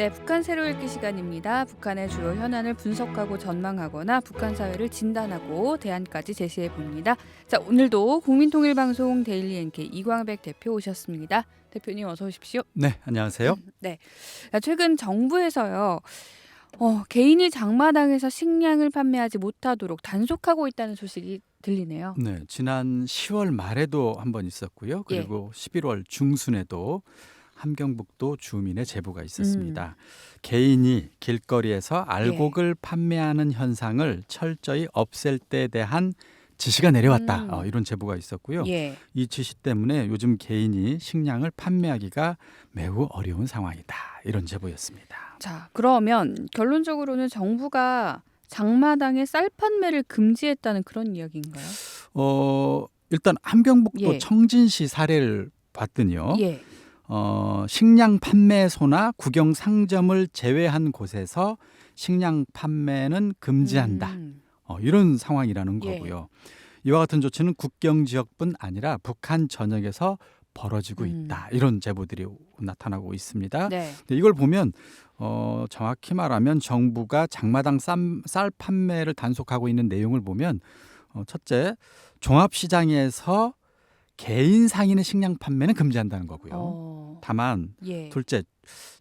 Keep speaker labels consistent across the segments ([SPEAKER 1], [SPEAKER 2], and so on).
[SPEAKER 1] 네, 북한 새로 읽기 시간입니다. 북한의 주요 현안을 분석하고 전망하거나 북한 사회를 진단하고 대안까지 제시해 봅니다. 자, 오늘도 국민통일방송 데일리 NK 이광백 대표 오셨습니다. 대표님 어서 오십시오.
[SPEAKER 2] 네, 안녕하세요.
[SPEAKER 1] 네, 자, 최근 정부에서요. 어, 개인이 장마당에서 식량을 판매하지 못하도록 단속하고 있다는 소식이 들리네요.
[SPEAKER 2] 네, 지난 10월 말에도 한 번 있었고요.
[SPEAKER 1] 예.
[SPEAKER 2] 그리고 11월 중순에도 함경북도 주민의 제보가 있었습니다. 개인이 길거리에서 알곡을
[SPEAKER 1] 예.
[SPEAKER 2] 판매하는 현상을 철저히 없앨 때에 대한 지시가 내려왔다.
[SPEAKER 1] 음.
[SPEAKER 2] 어, 이런 제보가 있었고요.
[SPEAKER 1] 예.
[SPEAKER 2] 이 지시 때문에 요즘 개인이 식량을 판매하기가 매우 어려운 상황이다. 이런 제보였습니다.
[SPEAKER 1] 자, 그러면 결론적으로는 정부가 장마당의 쌀 판매를 금지했다는 그런 이야기인가요?
[SPEAKER 2] 어, 일단 함경북도
[SPEAKER 1] 예.
[SPEAKER 2] 청진시 사례를 봤더니요.
[SPEAKER 1] 예.
[SPEAKER 2] 어, 식량 판매소나 국영 상점을 제외한 곳에서 식량 판매는 금지한다.
[SPEAKER 1] 음.
[SPEAKER 2] 어, 이런 상황이라는
[SPEAKER 1] 예.
[SPEAKER 2] 거고요. 이와 같은 조치는 국경 지역뿐 아니라 북한 전역에서 벌어지고
[SPEAKER 1] 음.
[SPEAKER 2] 있다. 이런 제보들이 나타나고 있습니다.
[SPEAKER 1] 네.
[SPEAKER 2] 이걸 보면 어, 정확히 말하면 정부가 장마당 쌈, 쌀 판매를 단속하고 있는 내용을 보면 어, 첫째 종합시장에서 개인 상인의 식량 판매는 금지한다는 거고요.
[SPEAKER 1] 어.
[SPEAKER 2] 다만
[SPEAKER 1] 예.
[SPEAKER 2] 둘째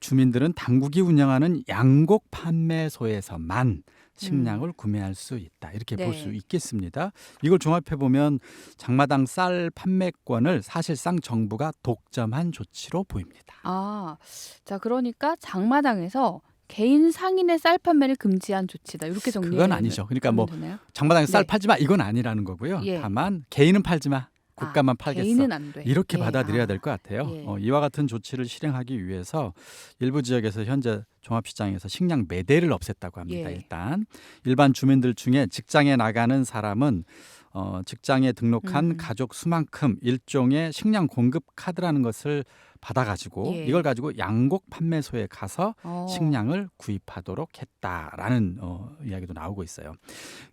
[SPEAKER 2] 주민들은 당국이 운영하는 양곡 판매소에서만 식량을 구매할 수 있다 이렇게
[SPEAKER 1] 음. 네.
[SPEAKER 2] 볼수 있겠습니다. 이걸 종합해 보면 장마당 쌀 판매권을 사실상 정부가 독점한 조치로 보입니다.
[SPEAKER 1] 아, 자 그러니까 장마당에서 개인 상인의 쌀 판매를 금지한 조치다. 이렇게 정리.
[SPEAKER 2] 그건 아니죠. 그러니까 뭐
[SPEAKER 1] 되나요?
[SPEAKER 2] 장마당에 쌀
[SPEAKER 1] 네.
[SPEAKER 2] 팔지 마 이건 아니라는 거고요.
[SPEAKER 1] 예.
[SPEAKER 2] 다만 개인은 팔지 마 국가만
[SPEAKER 1] 아,
[SPEAKER 2] 팔겠어.
[SPEAKER 1] 개인은 안 돼.
[SPEAKER 2] 이렇게
[SPEAKER 1] 예.
[SPEAKER 2] 받아들여야
[SPEAKER 1] 아.
[SPEAKER 2] 될것 같아요.
[SPEAKER 1] 예.
[SPEAKER 2] 어, 이와 같은 조치를 실행하기 위해서 일부 지역에서 현재 종합시장에서 식량 매대를 없앴다고 합니다.
[SPEAKER 1] 예.
[SPEAKER 2] 일단 일반 주민들 중에 직장에 나가는 사람은 어, 직장에 등록한
[SPEAKER 1] 음.
[SPEAKER 2] 가족 수만큼 일종의 식량 공급 카드라는 것을 받아가지고
[SPEAKER 1] 예.
[SPEAKER 2] 이걸 가지고 양곡 판매소에 가서
[SPEAKER 1] 어.
[SPEAKER 2] 식량을 구입하도록 했다라는 어, 이야기도 나오고 있어요.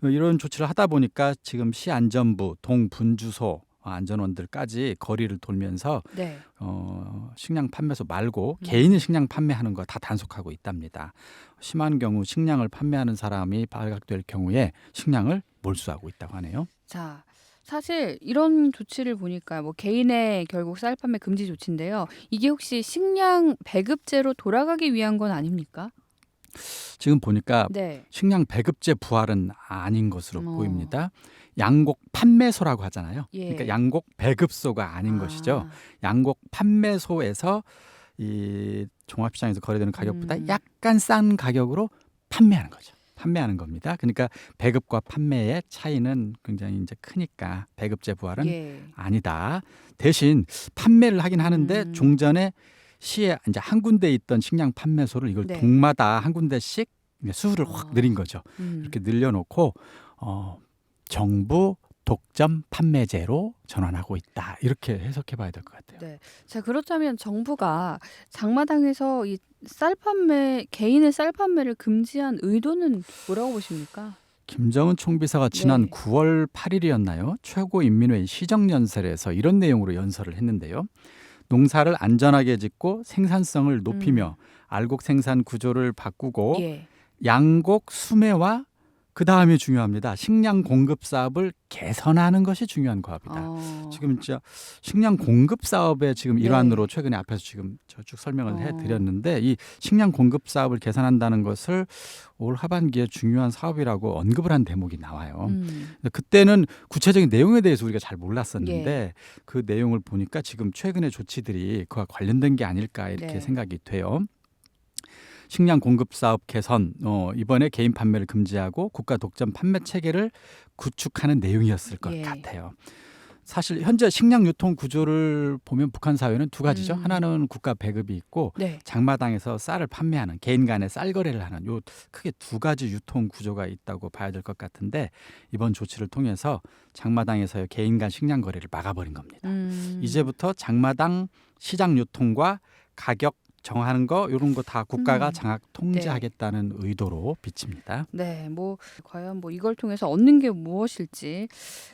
[SPEAKER 2] 어, 이런 조치를 하다 보니까 지금 시안전부, 동분주소 어, 안전원들까지 거리를 돌면서
[SPEAKER 1] 네.
[SPEAKER 2] 어, 식량 판매소 말고
[SPEAKER 1] 음.
[SPEAKER 2] 개인이 식량 판매하는 거 다 단속하고 있답니다. 심한 경우 식량을 판매하는 사람이 발각될 경우에 식량을 몰수하고 있다고 하네요.
[SPEAKER 1] 자. 사실 이런 조치를 보니까 뭐 개인의 결국 쌀 판매 금지 조치인데요. 이게 혹시 식량 배급제로 돌아가기 위한 건 아닙니까?
[SPEAKER 2] 지금 보니까
[SPEAKER 1] 네.
[SPEAKER 2] 식량 배급제 부활은 아닌 것으로
[SPEAKER 1] 어.
[SPEAKER 2] 보입니다. 양곡 판매소라고 하잖아요.
[SPEAKER 1] 예.
[SPEAKER 2] 그러니까 양곡 배급소가 아닌 것이죠. 양곡 판매소에서 이 종합시장에서 거래되는 가격보다
[SPEAKER 1] 음.
[SPEAKER 2] 약간 싼 가격으로 판매하는 거죠. 판매하는 겁니다. 그러니까 배급과 판매의 차이는 굉장히 이제 크니까 배급제 부활은
[SPEAKER 1] 예.
[SPEAKER 2] 아니다. 대신 판매를 하긴 하는데
[SPEAKER 1] 음.
[SPEAKER 2] 종전에 시에 이제 한 군데 있던 식량 판매소를 이걸
[SPEAKER 1] 네.
[SPEAKER 2] 동마다 한 군데씩 수를
[SPEAKER 1] 어.
[SPEAKER 2] 확 늘린 거죠.
[SPEAKER 1] 음.
[SPEAKER 2] 이렇게 늘려놓고 어, 정부 독점 판매제로 전환하고 있다. 이렇게 해석해 봐야 될 것 같아요.
[SPEAKER 1] 네. 자 그렇다면 정부가 장마당에서 이 쌀 판매 개인의 쌀 판매를 금지한 의도는 뭐라고 보십니까?
[SPEAKER 2] 김정은 총비서가 지난
[SPEAKER 1] 네.
[SPEAKER 2] 9월 8일이었나요? 최고인민회의 시정연설에서 이런 내용으로 연설을 했는데요. 농사를 안전하게 짓고 생산성을 높이며 알곡 생산 구조를 바꾸고
[SPEAKER 1] 음. 예.
[SPEAKER 2] 양곡 수매와 그 다음이 중요합니다. 식량 공급 사업을 개선하는 것이 중요한 거합니다.
[SPEAKER 1] 어.
[SPEAKER 2] 지금 진짜 식량 공급 사업의 지금
[SPEAKER 1] 네.
[SPEAKER 2] 일환으로 최근에 앞에서 지금 저쭉 설명을
[SPEAKER 1] 어.
[SPEAKER 2] 해드렸는데 이 식량 공급 사업을 개선한다는 것을 올 하반기에 중요한 사업이라고 언급을 한 대목이 나와요.
[SPEAKER 1] 음.
[SPEAKER 2] 그때는 구체적인 내용에 대해서 우리가 잘 몰랐었는데
[SPEAKER 1] 예.
[SPEAKER 2] 그 내용을 보니까 지금 최근의 조치들이 그와 관련된 게 아닐까 이렇게
[SPEAKER 1] 네.
[SPEAKER 2] 생각이 돼요. 식량 공급 사업 개선 어, 이번에 개인 판매를 금지하고 국가 독점 판매 체계를 구축하는 내용이었을 것
[SPEAKER 1] 예.
[SPEAKER 2] 같아요. 사실 현재 식량 유통 구조를 보면 북한 사회는 두 가지죠.
[SPEAKER 1] 음.
[SPEAKER 2] 하나는 국가 배급이 있고
[SPEAKER 1] 네.
[SPEAKER 2] 장마당에서 쌀을 판매하는 개인 간의 쌀 거래를 하는 요 크게 두 가지 유통 구조가 있다고 봐야 될 것 같은데 이번 조치를 통해서 장마당에서의 개인 간 식량 거래를 막아버린 겁니다.
[SPEAKER 1] 음.
[SPEAKER 2] 이제부터 장마당 시장 유통과 가격 정하는 거 이런 거 다 국가가
[SPEAKER 1] 음.
[SPEAKER 2] 장악 통제하겠다는 의도로 비칩니다.
[SPEAKER 1] 네, 뭐 과연 뭐 이걸 통해서 얻는 게 무엇일지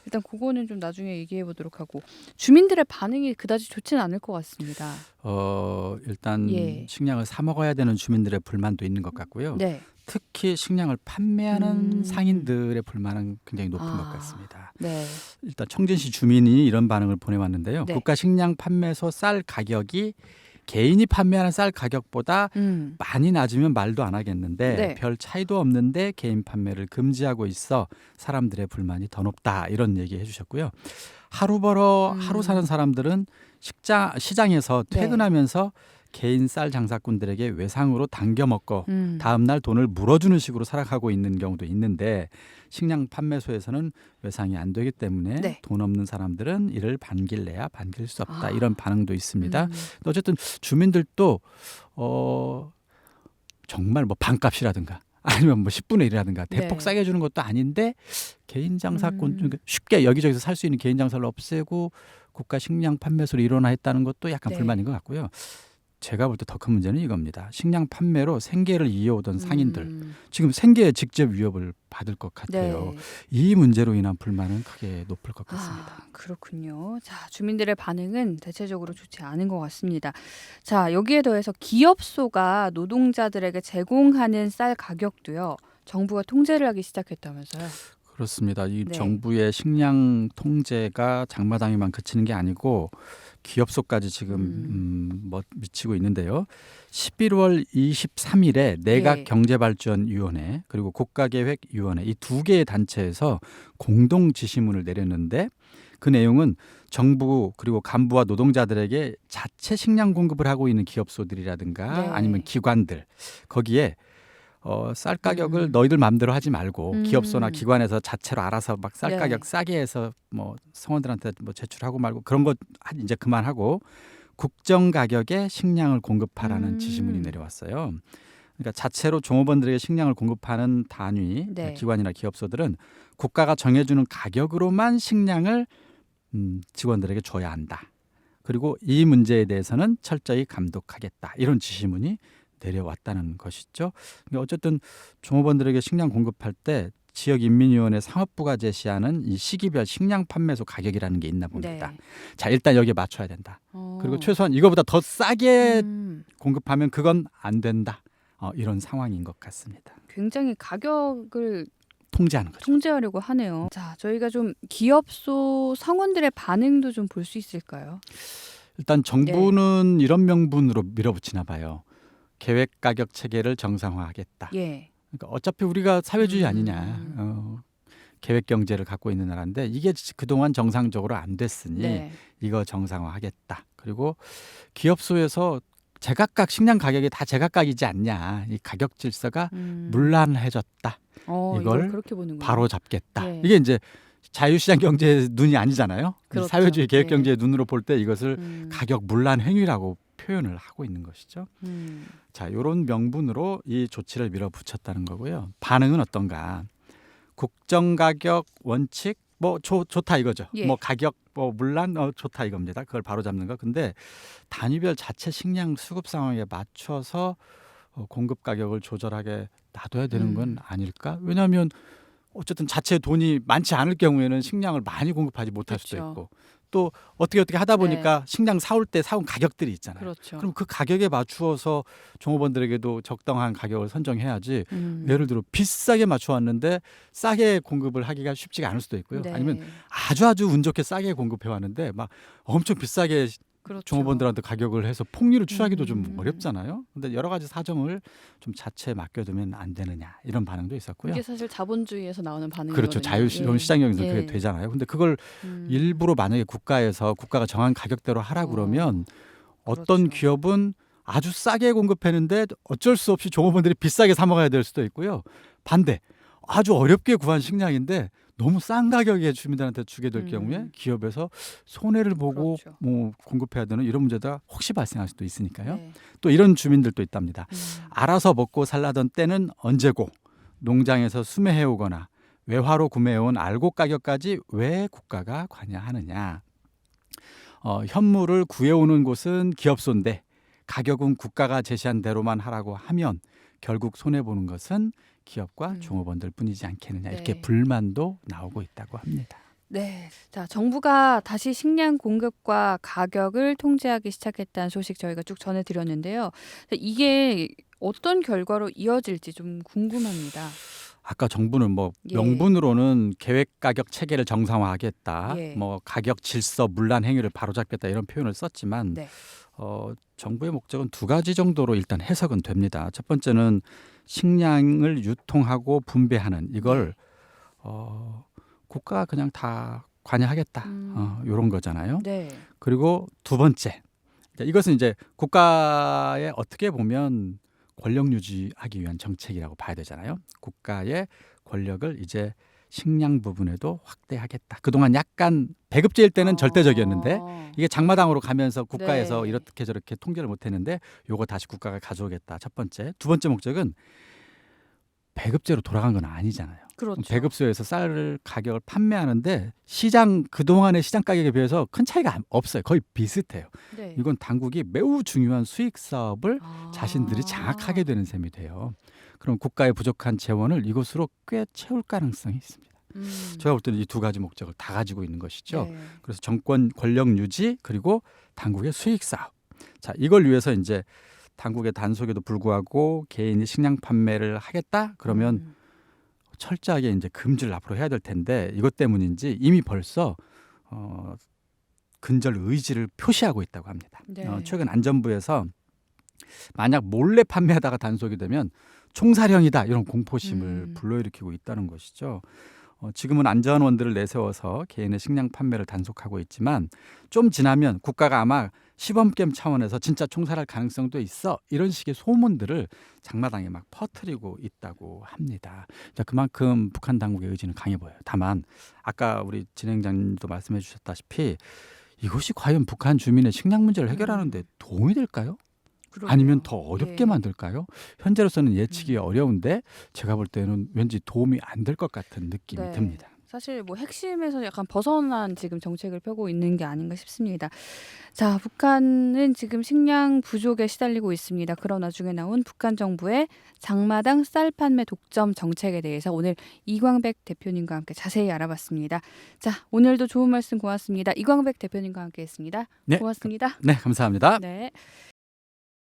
[SPEAKER 1] 일단 그거는 좀 나중에 얘기해 보도록 하고 주민들의 반응이 그다지 좋지는 않을 것 같습니다.
[SPEAKER 2] 어 일단
[SPEAKER 1] 예.
[SPEAKER 2] 식량을 사 먹어야 되는 주민들의 불만도 있는 것 같고요.
[SPEAKER 1] 네,
[SPEAKER 2] 특히 식량을 판매하는
[SPEAKER 1] 음.
[SPEAKER 2] 상인들의 불만은 굉장히 높은
[SPEAKER 1] 아.
[SPEAKER 2] 것 같습니다.
[SPEAKER 1] 네,
[SPEAKER 2] 일단 청진시 주민이 이런 반응을 보내왔는데요.
[SPEAKER 1] 네.
[SPEAKER 2] 국가 식량 판매소 쌀 가격이 개인이 판매하는 쌀 가격보다
[SPEAKER 1] 음,
[SPEAKER 2] 많이 낮으면 말도 안 하겠는데
[SPEAKER 1] 네.
[SPEAKER 2] 별 차이도 없는데 개인 판매를 금지하고 있어 사람들의 불만이 더 높다 이런 얘기 해주셨고요. 하루 벌어
[SPEAKER 1] 음.
[SPEAKER 2] 하루 사는 사람들은 식장 시장에서
[SPEAKER 1] 네.
[SPEAKER 2] 퇴근하면서 개인 쌀 장사꾼들에게 외상으로 당겨 먹고
[SPEAKER 1] 음.
[SPEAKER 2] 다음 날 돈을 물어주는 식으로 살아가고 있는 경우도 있는데 식량 판매소에서는 외상이 안 되기 때문에
[SPEAKER 1] 네.
[SPEAKER 2] 돈 없는 사람들은 이를 반길래야 반길 수 없다
[SPEAKER 1] 아.
[SPEAKER 2] 이런 반응도 있습니다.
[SPEAKER 1] 음,
[SPEAKER 2] 어쨌든 주민들도 어 정말 뭐 반값이라든가 아니면 뭐 10분의 1이라든가 대폭
[SPEAKER 1] 네.
[SPEAKER 2] 싸게 주는 것도 아닌데 개인 장사꾼
[SPEAKER 1] 음.
[SPEAKER 2] 그러니까 쉽게 여기저기서 살 수 있는 개인 장사를 없애고 국가 식량 판매소를 일원화했다는 것도 약간
[SPEAKER 1] 네.
[SPEAKER 2] 불만인 것 같고요. 제가 볼 때 더 큰 문제는 이겁니다. 식량 판매로 생계를 이어오던 상인들
[SPEAKER 1] 음,
[SPEAKER 2] 지금 생계에 직접 위협을 받을 것 같아요.
[SPEAKER 1] 네.
[SPEAKER 2] 이 문제로 인한 불만은 크게 높을 것 같습니다.
[SPEAKER 1] 아, 그렇군요. 자, 주민들의 반응은 대체적으로 좋지 않은 것 같습니다. 자, 여기에 더해서 기업소가 노동자들에게 제공하는 쌀 가격도요. 정부가 통제를 하기 시작했다면서요.
[SPEAKER 2] 그렇습니다. 이
[SPEAKER 1] 네.
[SPEAKER 2] 정부의 식량 통제가 장마당에만 그치는 게 아니고 기업소까지 지금
[SPEAKER 1] 음.
[SPEAKER 2] 음. 뭐 미치고 있는데요. 11월 23일에 내각
[SPEAKER 1] 예.
[SPEAKER 2] 경제발전위원회 그리고 국가계획위원회 이 두 개의 단체에서 공동 지시문을 내렸는데 그 내용은 정부 그리고 간부와 노동자들에게 자체 식량 공급을 하고 있는 기업소들이라든가
[SPEAKER 1] 네.
[SPEAKER 2] 아니면 기관들 거기에 어, 쌀 가격을
[SPEAKER 1] 음.
[SPEAKER 2] 너희들 마음대로 하지 말고
[SPEAKER 1] 음.
[SPEAKER 2] 기업소나 기관에서 자체로 알아서 막쌀
[SPEAKER 1] 네.
[SPEAKER 2] 가격 싸게 해서 뭐 성원들한테 뭐 제출하고 말고 그런 거 하- 이제 그만하고 국정 가격에 식량을 공급하라는
[SPEAKER 1] 음.
[SPEAKER 2] 지시문이 내려왔어요. 그러니까 자체로 종업원들에게 식량을 공급하는 단위
[SPEAKER 1] 네.
[SPEAKER 2] 기관이나 기업소들은 국가가 정해주는 가격으로만 식량을 음, 직원들에게 줘야 한다. 그리고 이 문제에 대해서는 철저히 감독하겠다. 이런 지시문이 내려왔다는 것이죠. 어쨌든 종업원들에게 식량 공급할 때 지역 인민위원회 상업부가 제시하는 이 시기별 식량 판매소 가격이라는 게 있나 봅니다.
[SPEAKER 1] 네.
[SPEAKER 2] 자 일단 여기에 맞춰야 된다.
[SPEAKER 1] 어.
[SPEAKER 2] 그리고 최소한 이거보다 더 싸게
[SPEAKER 1] 음,
[SPEAKER 2] 공급하면 그건 안 된다. 어, 이런 상황인 것 같습니다.
[SPEAKER 1] 굉장히 가격을
[SPEAKER 2] 통제하는 거죠.
[SPEAKER 1] 통제하려고 하네요. 자, 저희가 좀 기업소 상원들의 반응도 좀 볼 수 있을까요?
[SPEAKER 2] 일단
[SPEAKER 1] 네.
[SPEAKER 2] 정부는 이런 명분으로 밀어붙이나 봐요. 계획 가격 체계를 정상화하겠다.
[SPEAKER 1] 예.
[SPEAKER 2] 그러니까 어차피 우리가 사회주의
[SPEAKER 1] 음.
[SPEAKER 2] 아니냐. 어, 계획 경제를 갖고 있는 나라인데 이게 그동안 정상적으로 안 됐으니
[SPEAKER 1] 네.
[SPEAKER 2] 이거 정상화하겠다. 그리고 기업소에서 제각각 식량 가격이 다 제각각이지 않냐. 이 가격 질서가
[SPEAKER 1] 음.
[SPEAKER 2] 문란해졌다.
[SPEAKER 1] 어,
[SPEAKER 2] 이걸
[SPEAKER 1] 이걸 그렇게 보는
[SPEAKER 2] 바로 잡겠다.
[SPEAKER 1] 네.
[SPEAKER 2] 이게 이제 자유시장 경제의 눈이 아니잖아요. 이
[SPEAKER 1] 그렇죠.
[SPEAKER 2] 사회주의 계획
[SPEAKER 1] 네.
[SPEAKER 2] 경제의 눈으로 볼 때 이것을
[SPEAKER 1] 음.
[SPEAKER 2] 가격 문란 행위라고 표현을 하고 있는 것이죠.
[SPEAKER 1] 음.
[SPEAKER 2] 자, 이런 명분으로 이 조치를 밀어붙였다는 거고요. 반응은 어떤가? 국정 가격 원칙 뭐 좋, 좋다 이거죠.
[SPEAKER 1] 예.
[SPEAKER 2] 뭐 가격 뭐 물란 어, 좋다 이겁니다. 그걸 바로 잡는 거. 근데 단위별 자체 식량 수급 상황에 맞춰서 어, 공급 가격을 조절하게 놔둬야 되는 건
[SPEAKER 1] 음.
[SPEAKER 2] 아닐까? 왜냐하면 어쨌든 자체 돈이 많지 않을 경우에는 식량을 많이 공급하지 못할 수도
[SPEAKER 1] 그렇죠.
[SPEAKER 2] 있고 또 어떻게 어떻게 하다 보니까 식량 사올 때 사온 가격들이 있잖아요.
[SPEAKER 1] 그렇죠.
[SPEAKER 2] 그럼 그 가격에 맞추어서 종업원들에게도 적당한 가격을 선정해야지
[SPEAKER 1] 음.
[SPEAKER 2] 예를 들어 비싸게 맞춰왔는데 싸게 공급을 하기가 쉽지가 않을 수도 있고요.
[SPEAKER 1] 네.
[SPEAKER 2] 아니면 아주 아주 운 좋게 싸게 공급해 왔는데 막 엄청 비싸게
[SPEAKER 1] 그렇죠.
[SPEAKER 2] 종업원들한테 가격을 해서 폭리를 취하기도 좀
[SPEAKER 1] 음.
[SPEAKER 2] 어렵잖아요. 근데 여러 가지 사정을 좀 자체에 맡겨두면 안 되느냐 이런 반응도 있었고요.
[SPEAKER 1] 이게 사실 자본주의에서 나오는 반응이거든요.
[SPEAKER 2] 그렇죠. 자유시장
[SPEAKER 1] 예.
[SPEAKER 2] 시장 경제는
[SPEAKER 1] 예.
[SPEAKER 2] 그게 되잖아요. 근데 그걸
[SPEAKER 1] 음.
[SPEAKER 2] 일부러 만약에 국가에서 국가가 정한 가격대로 하라
[SPEAKER 1] 어,
[SPEAKER 2] 그러면 어떤
[SPEAKER 1] 그렇죠.
[SPEAKER 2] 기업은 아주 싸게 공급했는데 어쩔 수 없이 종업원들이 비싸게 사 먹어야 될 수도 있고요. 반대 아주 어렵게 구한 식량인데 너무 싼 가격에 주민들한테 주게 될
[SPEAKER 1] 음.
[SPEAKER 2] 경우에 기업에서 손해를 보고
[SPEAKER 1] 그렇죠.
[SPEAKER 2] 뭐 공급해야 되는 이런 문제가 혹시 발생할 수도 있으니까요.
[SPEAKER 1] 네.
[SPEAKER 2] 또 이런 주민들도 있답니다.
[SPEAKER 1] 음.
[SPEAKER 2] 알아서 먹고 살라던 때는 언제고 농장에서 수매해 오거나 외화로 구매해온 알곡 가격까지 왜 국가가 관여하느냐? 어, 현물을 구해오는 곳은 기업소인데 가격은 국가가 제시한 대로만 하라고 하면 결국 손해 보는 것은 기업과
[SPEAKER 1] 음.
[SPEAKER 2] 종업원들 뿐이지 않겠느냐 이렇게
[SPEAKER 1] 네.
[SPEAKER 2] 불만도 나오고 있다고 합니다.
[SPEAKER 1] 네. 자, 정부가 다시 식량 공급과 가격을 통제하기 시작했다는 소식 저희가 쭉 전해 드렸는데요. 이게 어떤 결과로 이어질지 좀 궁금합니다.
[SPEAKER 2] 아까 정부는 뭐
[SPEAKER 1] 예.
[SPEAKER 2] 명분으로는 계획 가격 체계를 정상화하겠다,
[SPEAKER 1] 예.
[SPEAKER 2] 뭐 가격 질서 문란 행위를 바로잡겠다 이런 표현을 썼지만
[SPEAKER 1] 네.
[SPEAKER 2] 어, 정부의 목적은 두 가지 정도로 일단 해석은 됩니다. 첫 번째는 식량을 유통하고 분배하는 이걸
[SPEAKER 1] 네.
[SPEAKER 2] 어, 국가가 그냥 다 관여하겠다
[SPEAKER 1] 음.
[SPEAKER 2] 어, 이런 거잖아요.
[SPEAKER 1] 네.
[SPEAKER 2] 그리고 두 번째 자, 이것은 이제 국가의 어떻게 보면 권력 유지하기 위한 정책이라고 봐야 되잖아요. 국가의 권력을 이제 식량 부분에도 확대하겠다. 그동안 약간 배급제일 때는 절대적이었는데
[SPEAKER 1] 어.
[SPEAKER 2] 이게 장마당으로 가면서 국가에서
[SPEAKER 1] 네.
[SPEAKER 2] 이렇게 저렇게 통제를 못 했는데 요거 다시 국가가 가져오겠다. 첫 번째, 두 번째 목적은 배급제로 돌아간 건 아니잖아요.
[SPEAKER 1] 그렇죠.
[SPEAKER 2] 배급소에서 쌀을 가격을 판매하는데 시장 그 동안의 시장 가격에 비해서 큰 차이가 안- 없어요. 거의 비슷해요.
[SPEAKER 1] 네.
[SPEAKER 2] 이건 당국이 매우 중요한 수익 사업을
[SPEAKER 1] 아.
[SPEAKER 2] 자신들이 장악하게 되는 셈이 돼요. 그럼 국가의 부족한 재원을 이것으로 꽤 채울 가능성이 있습니다.
[SPEAKER 1] 음.
[SPEAKER 2] 제가 볼 때는 이 두 가지 목적을 다 가지고 있는 것이죠.
[SPEAKER 1] 네.
[SPEAKER 2] 그래서 정권 권력 유지 그리고 당국의 수익 사업. 자, 이걸 위해서 이제 당국의 단속에도 불구하고 개인이 식량 판매를 하겠다 그러면
[SPEAKER 1] 음.
[SPEAKER 2] 철저하게 이제 금지를 앞으로 해야 될 텐데 이것 때문인지 이미 벌써 어, 근절 의지를 표시하고 있다고 합니다.
[SPEAKER 1] 네.
[SPEAKER 2] 어, 최근 안전부에서 만약 몰래 판매하다가 단속이 되면 총사령이다 이런 공포심을
[SPEAKER 1] 음.
[SPEAKER 2] 불러일으키고 있다는 것이죠. 어, 지금은 안전원들을 내세워서 개인의 식량 판매를 단속하고 있지만 좀 지나면 국가가 아마 시범겜 차원에서 진짜 총살할 가능성도 있어 이런 식의 소문들을 장마당에 막 퍼뜨리고 있다고 합니다. 자, 그만큼 북한 당국의 의지는 강해 보여요. 다만 아까 우리 진행자님도 말씀해 주셨다시피 이것이 과연 북한 주민의 식량 문제를 해결하는데 도움이 될까요?
[SPEAKER 1] 그러게요.
[SPEAKER 2] 아니면 더 어렵게
[SPEAKER 1] 예.
[SPEAKER 2] 만들까요? 현재로서는 예측이
[SPEAKER 1] 음.
[SPEAKER 2] 어려운데 제가 볼 때는 왠지 도움이 안 될 것 같은 느낌이
[SPEAKER 1] 네.
[SPEAKER 2] 듭니다.
[SPEAKER 1] 사실 뭐 핵심에서 약간 벗어난 지금 정책을 펴고 있는 게 아닌가 싶습니다. 자, 북한은 지금 식량 부족에 시달리고 있습니다. 그러나 중에 나온 북한 정부의 장마당 쌀 판매 독점 정책에 대해서 오늘 이광백 대표님과 함께 자세히 알아봤습니다. 자, 오늘도 좋은 말씀 고맙습니다. 이광백 대표님과 함께 했습니다.
[SPEAKER 2] 네,
[SPEAKER 1] 고맙습니다.
[SPEAKER 2] 네, 감사합니다.
[SPEAKER 1] 네.